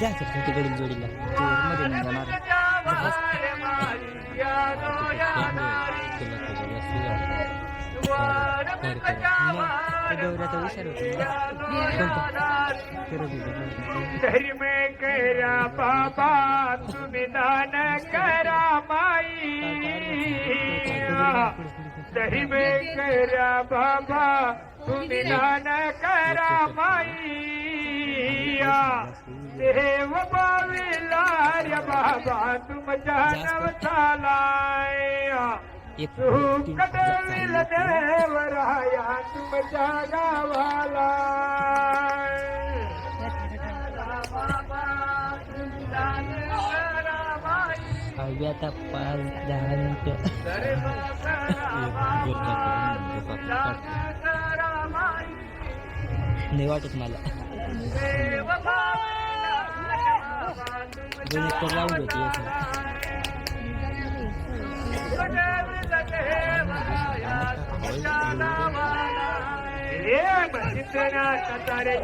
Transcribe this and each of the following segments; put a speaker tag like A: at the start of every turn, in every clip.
A: जा सर तिकडील जोडीला. मध्ये नाही जाणार गौऱ्याचा विचार
B: धरी में करा बाबा दही करा बाबा तुम्ही दान करा माई देव बाविला रे बाबा तुमच्या नवसालाय. सुखदविल देवराया तुमच्या गावाला
A: आता पाच दहा मिनिटं. नाही वाटत मला. दोन एक तर लावून होती
B: तारे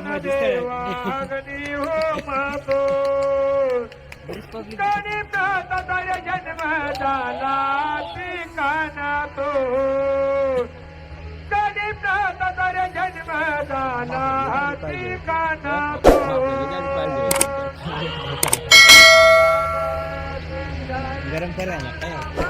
B: जन्मदाला देवा अग्नी हो मातो देवा अग्नी ठिकाणा तो गणित तारे जन्मदाला ठिकाणा तो
A: गरम करायला